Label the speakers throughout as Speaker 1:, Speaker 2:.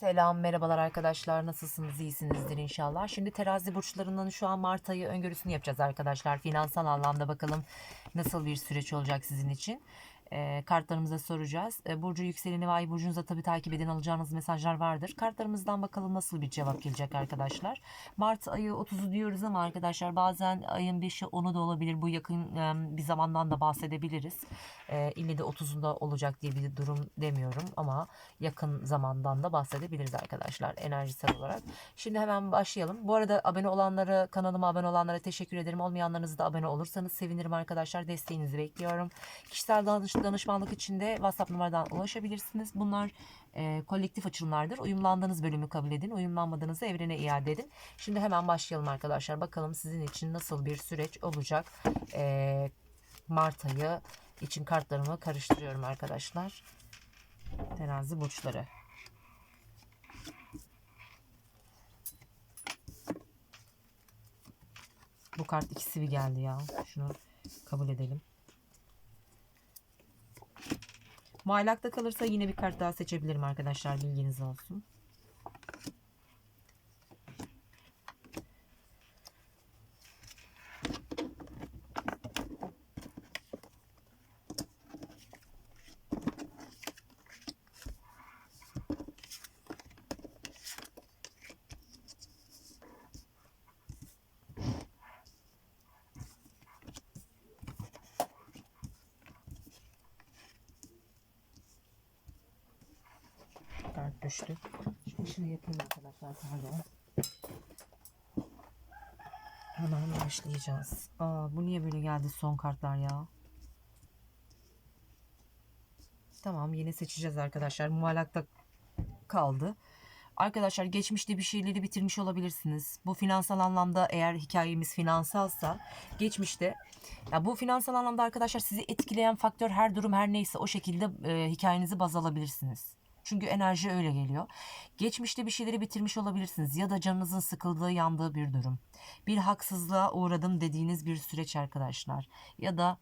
Speaker 1: Selam, merhabalar arkadaşlar. Nasılsınız? İyisinizdir inşallah. Şimdi terazi burçlarının şu an Mart ayı öngörüsünü yapacağız arkadaşlar. Finansal anlamda bakalım nasıl bir süreç olacak sizin için. E, kartlarımıza soracağız. E, Burcu yükseleni ve ay burcunuza tabii takip edin alacağınız mesajlar vardır. Kartlarımızdan bakalım nasıl bir cevap gelecek arkadaşlar. Mart ayı 30'u diyoruz ama arkadaşlar bazen ayın 5'i 10'u da olabilir. Bu yakın e, bir zamandan da bahsedebiliriz. E, ille de 30'unda olacak diye bir durum demiyorum ama yakın zamandan da bahsedebiliriz arkadaşlar enerjisel olarak. Şimdi hemen başlayalım. Bu arada abone olanlara, kanalıma abone olanlara teşekkür ederim. Olmayanlarınız da abone olursanız sevinirim arkadaşlar. Desteğinizi bekliyorum. Kişisel danış- danışmanlık için de WhatsApp numaradan ulaşabilirsiniz. Bunlar e, kolektif açılımlardır. Uyumlandığınız bölümü kabul edin. Uyumlanmadığınızı evrene iade edin. Şimdi hemen başlayalım arkadaşlar. Bakalım sizin için nasıl bir süreç olacak. E, Mart ayı için kartlarımı karıştırıyorum arkadaşlar. Terazi burçları. Bu kart ikisi bir geldi ya. Şunu kabul edelim. Muallakta kalırsa yine bir kart daha seçebilirim arkadaşlar. Bilginiz olsun. Kart düştü. Şimdi şunu yapayım arkadaşlar. Pardon. Hemen başlayacağız. Aa, bu niye böyle geldi son kartlar ya? Tamam yine seçeceğiz arkadaşlar. Muallakta kaldı. Arkadaşlar geçmişte bir şeyleri bitirmiş olabilirsiniz. Bu finansal anlamda eğer hikayemiz finansalsa geçmişte ya bu finansal anlamda arkadaşlar sizi etkileyen faktör her durum her neyse o şekilde e, hikayenizi baz alabilirsiniz. Çünkü enerji öyle geliyor. Geçmişte bir şeyleri bitirmiş olabilirsiniz ya da canınızın sıkıldığı, yandığı bir durum. Bir haksızlığa uğradım dediğiniz bir süreç arkadaşlar. Ya da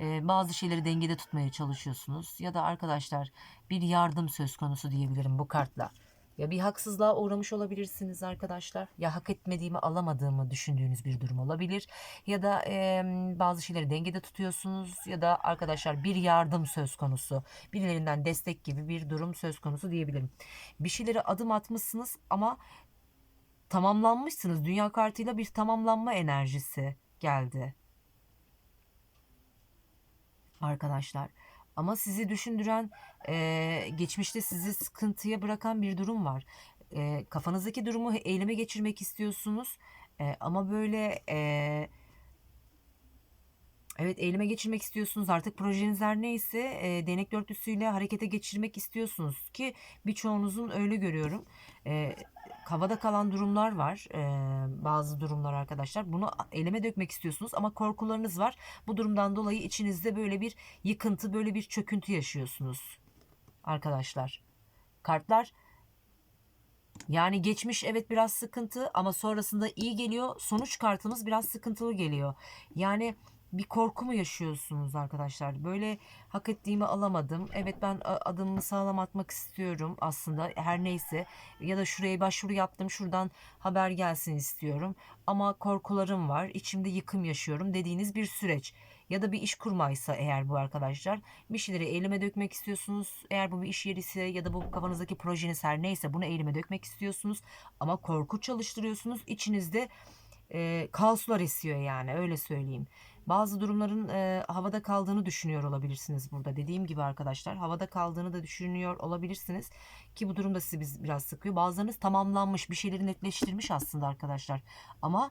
Speaker 1: e, bazı şeyleri dengede tutmaya çalışıyorsunuz. Ya da arkadaşlar bir yardım söz konusu diyebilirim bu kartla. Ya bir haksızlığa uğramış olabilirsiniz arkadaşlar. Ya hak etmediğimi alamadığımı düşündüğünüz bir durum olabilir. Ya da e, bazı şeyleri dengede tutuyorsunuz. Ya da arkadaşlar bir yardım söz konusu. Birilerinden destek gibi bir durum söz konusu diyebilirim. Bir şeylere adım atmışsınız ama tamamlanmışsınız. Dünya kartıyla bir tamamlanma enerjisi geldi. Arkadaşlar. Ama sizi düşündüren, e, geçmişte sizi sıkıntıya bırakan bir durum var. E, kafanızdaki durumu eyleme geçirmek istiyorsunuz. E, ama böyle e, evet eyleme geçirmek istiyorsunuz. Artık projeniz her neyse e, değnek dörtlüsüyle harekete geçirmek istiyorsunuz ki birçoğunuzun öyle görüyorum. E, havada kalan durumlar var. E, bazı durumlar arkadaşlar. Bunu eleme dökmek istiyorsunuz ama korkularınız var. Bu durumdan dolayı içinizde böyle bir yıkıntı, böyle bir çöküntü yaşıyorsunuz. Arkadaşlar. Kartlar yani geçmiş evet biraz sıkıntı ama sonrasında iyi geliyor. Sonuç kartımız biraz sıkıntılı geliyor. Yani bir korku mu yaşıyorsunuz arkadaşlar? Böyle hak ettiğimi alamadım. Evet ben adımımı sağlam atmak istiyorum aslında her neyse. Ya da şuraya başvuru yaptım şuradan haber gelsin istiyorum. Ama korkularım var. içimde yıkım yaşıyorum dediğiniz bir süreç. Ya da bir iş kurmaysa eğer bu arkadaşlar bir şeyleri eyleme dökmek istiyorsunuz. Eğer bu bir iş yeri ise ya da bu kafanızdaki projeniz her neyse bunu eyleme dökmek istiyorsunuz. Ama korku çalıştırıyorsunuz. İçinizde e, kaoslar esiyor yani öyle söyleyeyim. Bazı durumların e, havada kaldığını düşünüyor olabilirsiniz burada. Dediğim gibi arkadaşlar havada kaldığını da düşünüyor olabilirsiniz. Ki bu durumda sizi biz- biraz sıkıyor. Bazılarınız tamamlanmış bir şeyleri netleştirmiş aslında arkadaşlar. Ama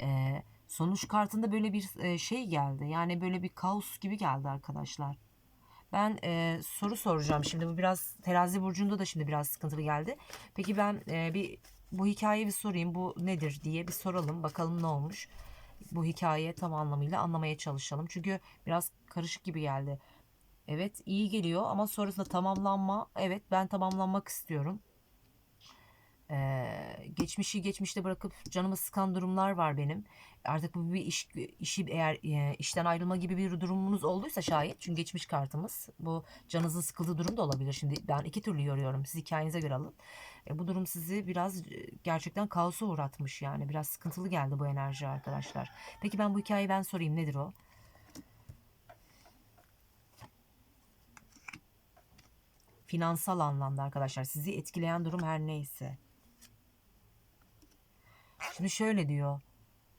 Speaker 1: e, sonuç kartında böyle bir e, şey geldi. Yani böyle bir kaos gibi geldi arkadaşlar. Ben e, soru soracağım şimdi. Bu biraz terazi burcunda da şimdi biraz sıkıntılı geldi. Peki ben e, bir bu hikayeyi bir sorayım. Bu nedir diye bir soralım. Bakalım ne olmuş. Bu hikaye tam anlamıyla anlamaya çalışalım. Çünkü biraz karışık gibi geldi. Evet iyi geliyor ama sonrasında tamamlanma. Evet ben tamamlanmak istiyorum. Ee, geçmişi geçmişte bırakıp canımı sıkan durumlar var benim. Artık bu bir iş işi eğer e, işten ayrılma gibi bir durumunuz olduysa şayet çünkü geçmiş kartımız bu canınızın sıkıldığı durum da olabilir. Şimdi ben iki türlü yoruyorum. Siz hikayenize göre alın. E, bu durum sizi biraz e, gerçekten kaosa uğratmış yani. Biraz sıkıntılı geldi bu enerji arkadaşlar. Peki ben bu hikayeyi ben sorayım nedir o? Finansal anlamda arkadaşlar sizi etkileyen durum her neyse. Şimdi şöyle diyor.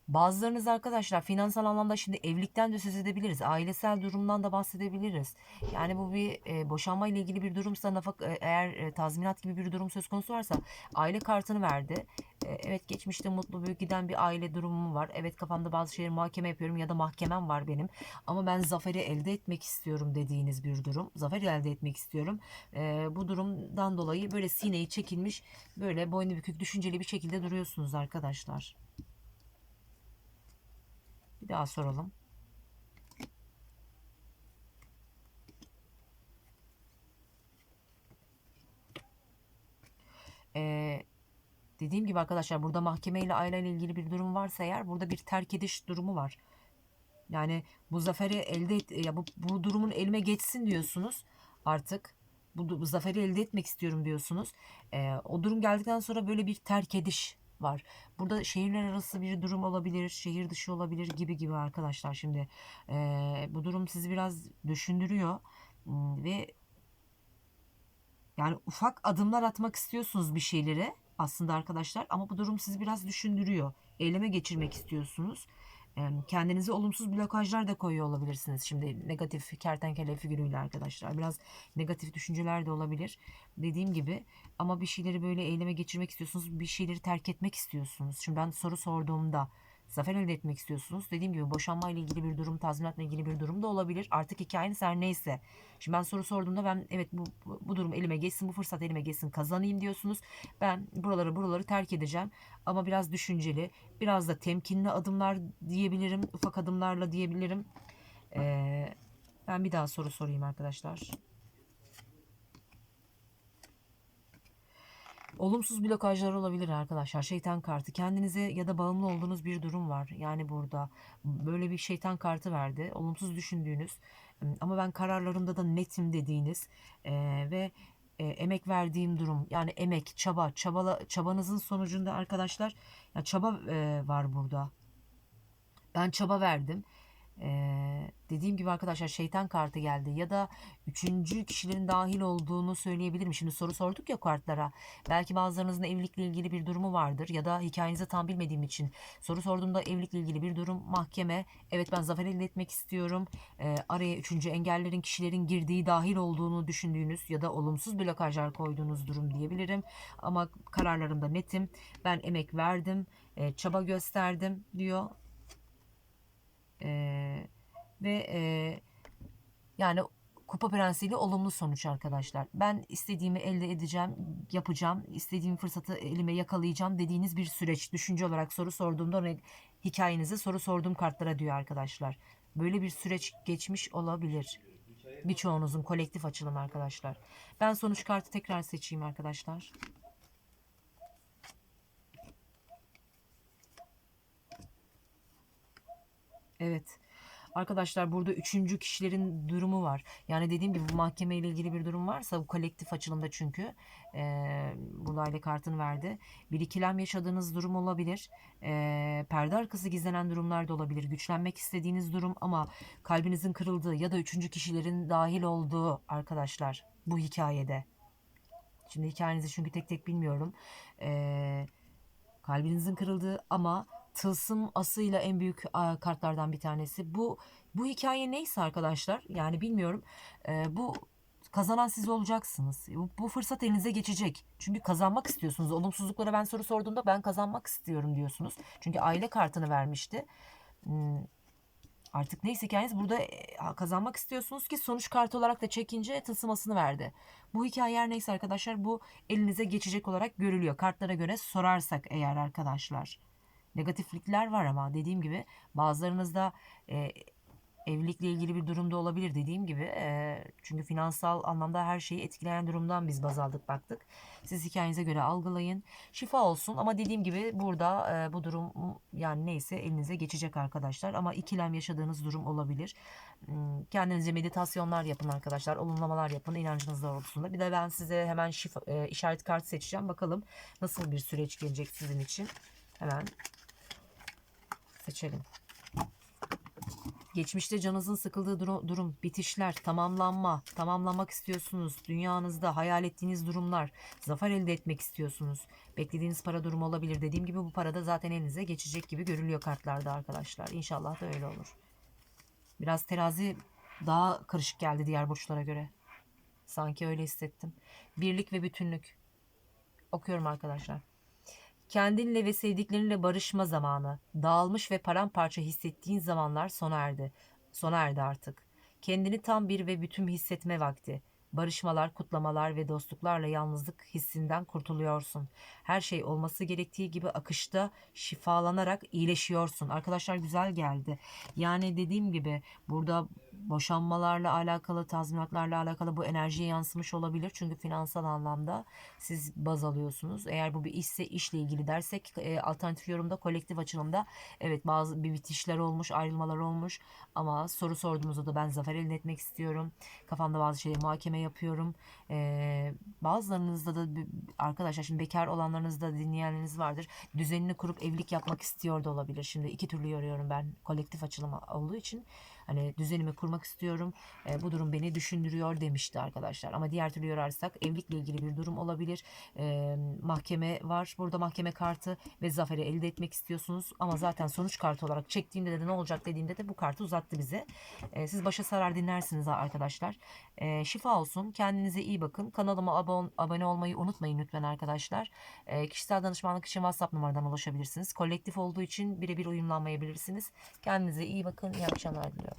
Speaker 1: Bazılarınız arkadaşlar finansal anlamda şimdi evlilikten de söz edebiliriz. Ailesel durumdan da bahsedebiliriz. Yani bu bir e, boşanma ile ilgili bir durumsa nafak e, eğer e, tazminat gibi bir durum söz konusu varsa aile kartını verdi. E, evet geçmişte mutlu bir giden bir aile durumum var. Evet kafamda bazı şeyleri muhakeme yapıyorum ya da mahkemem var benim. Ama ben zaferi elde etmek istiyorum dediğiniz bir durum. Zafer elde etmek istiyorum. E, bu durumdan dolayı böyle sineyi çekilmiş böyle boynu bükük düşünceli bir şekilde duruyorsunuz arkadaşlar. Bir daha soralım. Ee, dediğim gibi arkadaşlar burada mahkeme ile aileyle ilgili bir durum varsa eğer burada bir terk ediş durumu var. Yani bu zaferi elde et ya bu, bu durumun elime geçsin diyorsunuz artık. Bu, bu zaferi elde etmek istiyorum diyorsunuz. Ee, o durum geldikten sonra böyle bir terk ediş var. Burada şehirler arası bir durum olabilir, şehir dışı olabilir gibi gibi arkadaşlar. Şimdi e, bu durum sizi biraz düşündürüyor ve yani ufak adımlar atmak istiyorsunuz bir şeylere aslında arkadaşlar ama bu durum sizi biraz düşündürüyor. Eyleme geçirmek istiyorsunuz. Kendinize olumsuz blokajlar da koyuyor olabilirsiniz. Şimdi negatif kertenkele figürüyle arkadaşlar. Biraz negatif düşünceler de olabilir. Dediğim gibi ama bir şeyleri böyle eyleme geçirmek istiyorsunuz. Bir şeyleri terk etmek istiyorsunuz. Şimdi ben soru sorduğumda zafer elde etmek istiyorsunuz. Dediğim gibi boşanma ile ilgili bir durum, tazminatla ilgili bir durum da olabilir. Artık hikayeniz her neyse. Şimdi ben soru sorduğumda ben evet bu, bu, durum elime geçsin, bu fırsat elime geçsin, kazanayım diyorsunuz. Ben buraları buraları terk edeceğim. Ama biraz düşünceli, biraz da temkinli adımlar diyebilirim. Ufak adımlarla diyebilirim. Ee, ben bir daha soru sorayım arkadaşlar. Olumsuz blokajlar olabilir arkadaşlar. Şeytan kartı. Kendinize ya da bağımlı olduğunuz bir durum var. Yani burada böyle bir şeytan kartı verdi. Olumsuz düşündüğünüz ama ben kararlarımda da netim dediğiniz eee, ve e, emek verdiğim durum. Yani emek, çaba, çabala, çabanızın sonucunda arkadaşlar ya çaba e, var burada. Ben çaba verdim. Ee, dediğim gibi arkadaşlar şeytan kartı geldi ya da üçüncü kişilerin dahil olduğunu söyleyebilirim. Şimdi soru sorduk ya kartlara. Belki bazılarınızın evlilikle ilgili bir durumu vardır ya da hikayenizi tam bilmediğim için soru sorduğumda evlilikle ilgili bir durum mahkeme. Evet ben zafer elde etmek istiyorum. Ee, araya üçüncü engellerin kişilerin girdiği dahil olduğunu düşündüğünüz ya da olumsuz blokajlar koyduğunuz durum diyebilirim. Ama kararlarımda netim. Ben emek verdim, e, çaba gösterdim diyor. Ee, ve e, yani Kupa Prensi'yle olumlu sonuç arkadaşlar. Ben istediğimi elde edeceğim, yapacağım, istediğim fırsatı elime yakalayacağım dediğiniz bir süreç. Düşünce olarak soru sorduğumda ona hikayenizi soru sorduğum kartlara diyor arkadaşlar. Böyle bir süreç geçmiş olabilir. Birçoğunuzun kolektif açılım arkadaşlar. Ben sonuç kartı tekrar seçeyim arkadaşlar. Evet. Arkadaşlar burada üçüncü kişilerin durumu var. Yani dediğim gibi bu mahkeme ile ilgili bir durum varsa bu kolektif açılımda çünkü e, burada aile kartını verdi. Bir ikilem yaşadığınız durum olabilir. E, perde arkası gizlenen durumlar da olabilir. Güçlenmek istediğiniz durum ama kalbinizin kırıldığı ya da üçüncü kişilerin dahil olduğu arkadaşlar bu hikayede. Şimdi hikayenizi çünkü tek tek bilmiyorum. Eee Kalbinizin kırıldığı ama tılsım asıyla en büyük kartlardan bir tanesi. Bu bu hikaye neyse arkadaşlar yani bilmiyorum. Ee, bu kazanan siz olacaksınız. Bu, bu fırsat elinize geçecek. Çünkü kazanmak istiyorsunuz. Olumsuzluklara ben soru sorduğumda ben kazanmak istiyorum diyorsunuz. Çünkü aile kartını vermişti. Hmm, Artık neyse hikayeniz burada e, kazanmak istiyorsunuz ki sonuç kartı olarak da çekince tılsımasını verdi. Bu hikaye her neyse arkadaşlar bu elinize geçecek olarak görülüyor. Kartlara göre sorarsak eğer arkadaşlar. Negatiflikler var ama dediğim gibi bazılarınızda e, Evlilikle ilgili bir durumda olabilir dediğim gibi. Eee, çünkü finansal anlamda her şeyi etkileyen durumdan biz baz aldık baktık. Siz hikayenize göre algılayın. Şifa olsun ama dediğim gibi burada eee, bu durum yani neyse elinize geçecek arkadaşlar. Ama ikilem yaşadığınız durum olabilir. Hmm, Kendinize meditasyonlar yapın arkadaşlar. Olumlamalar yapın inancınız doğrultusunda. Bir de ben size hemen şifa, eee, işaret kartı seçeceğim. Bakalım nasıl bir süreç gelecek sizin için. Hemen seçelim. Geçmişte canınızın sıkıldığı duru- durum, bitişler, tamamlanma, tamamlamak istiyorsunuz. Dünyanızda hayal ettiğiniz durumlar, zafer elde etmek istiyorsunuz. Beklediğiniz para durumu olabilir. Dediğim gibi bu para da zaten elinize geçecek gibi görülüyor kartlarda arkadaşlar. İnşallah da öyle olur. Biraz terazi daha karışık geldi diğer burçlara göre. Sanki öyle hissettim. Birlik ve bütünlük. Okuyorum arkadaşlar. Kendinle ve sevdiklerinle barışma zamanı. Dağılmış ve paramparça hissettiğin zamanlar sona erdi. Sona erdi artık. Kendini tam bir ve bütün hissetme vakti. Barışmalar, kutlamalar ve dostluklarla yalnızlık hissinden kurtuluyorsun. Her şey olması gerektiği gibi akışta şifalanarak iyileşiyorsun. Arkadaşlar güzel geldi. Yani dediğim gibi burada boşanmalarla alakalı, tazminatlarla alakalı bu enerjiye yansımış olabilir. Çünkü finansal anlamda siz baz alıyorsunuz. Eğer bu bir işse işle ilgili dersek e, alternatif yorumda kolektif açılımda evet bazı bir bitişler olmuş, ayrılmalar olmuş ama soru sorduğumuzda da ben zafer elde etmek istiyorum. Kafamda bazı şeyleri muhakeme yapıyorum. E, bazılarınızda da arkadaşlar şimdi bekar olanlarınızda dinleyenleriniz vardır. Düzenini kurup evlilik yapmak istiyor da olabilir. Şimdi iki türlü yoruyorum ben kolektif açılım olduğu için. Hani düzenimi kurmak istiyorum. E, bu durum beni düşündürüyor demişti arkadaşlar. Ama diğer türlü yorarsak evlilikle ilgili bir durum olabilir. E, mahkeme var. Burada mahkeme kartı ve zaferi elde etmek istiyorsunuz. Ama zaten sonuç kartı olarak çektiğimde de ne olacak dediğimde de bu kartı uzattı bize. E, siz başa sarar dinlersiniz arkadaşlar. E, şifa olsun. Kendinize iyi bakın. Kanalıma abone, abone olmayı unutmayın lütfen arkadaşlar. E, kişisel danışmanlık için WhatsApp numaradan ulaşabilirsiniz. Kolektif olduğu için birebir uyumlanmayabilirsiniz. Kendinize iyi bakın. İyi akşamlar diliyorum.